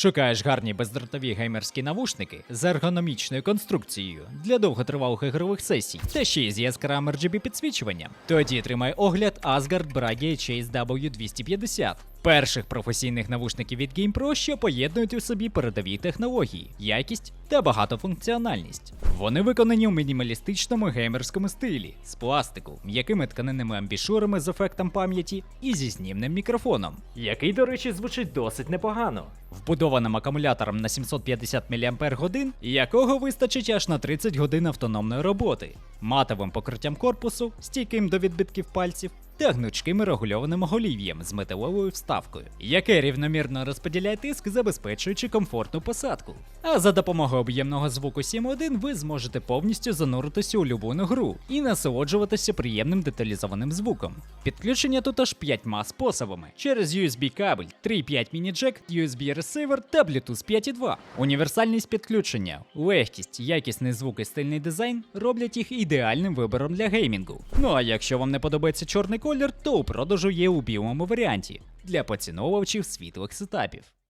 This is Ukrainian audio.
Шукаєш гарні бездротові геймерські навушники з ергономічною конструкцією для довготривалих ігрових сесій, та ще й з яскравим RGB підсвічуванням. Тоді тримай огляд Asgard Bragi Chase W250. Перших професійних навушників від GamePro, що поєднують у собі передові технології, якість та багатофункціональність. Вони виконані у мінімалістичному геймерському стилі з пластику, м'якими тканинними амбішурами з ефектом пам'яті і зі знімним мікрофоном. Який, до речі, звучить досить непогано. Вбудованим акумулятором на 750 мАч, якого вистачить аж на 30 годин автономної роботи, матовим покриттям корпусу, стійким до відбитків пальців. Та гнучким і регульованим оголів'ям з металевою вставкою, яке рівномірно розподіляє тиск, забезпечуючи комфортну посадку. А за допомогою об'ємного звуку 7.1 ви зможете повністю зануритися у любу гру і насолоджуватися приємним деталізованим звуком. Підключення тут аж п'ятьма способами: через USB кабель, 3.5 міні-джек, USB ресивер та Bluetooth 5.2. Універсальність підключення, легкість, якісний звук і стильний дизайн роблять їх ідеальним вибором для геймінгу. Ну а якщо вам не подобається чорний колір, то у продажу є у білому варіанті для поціновувачів світлих сетапів.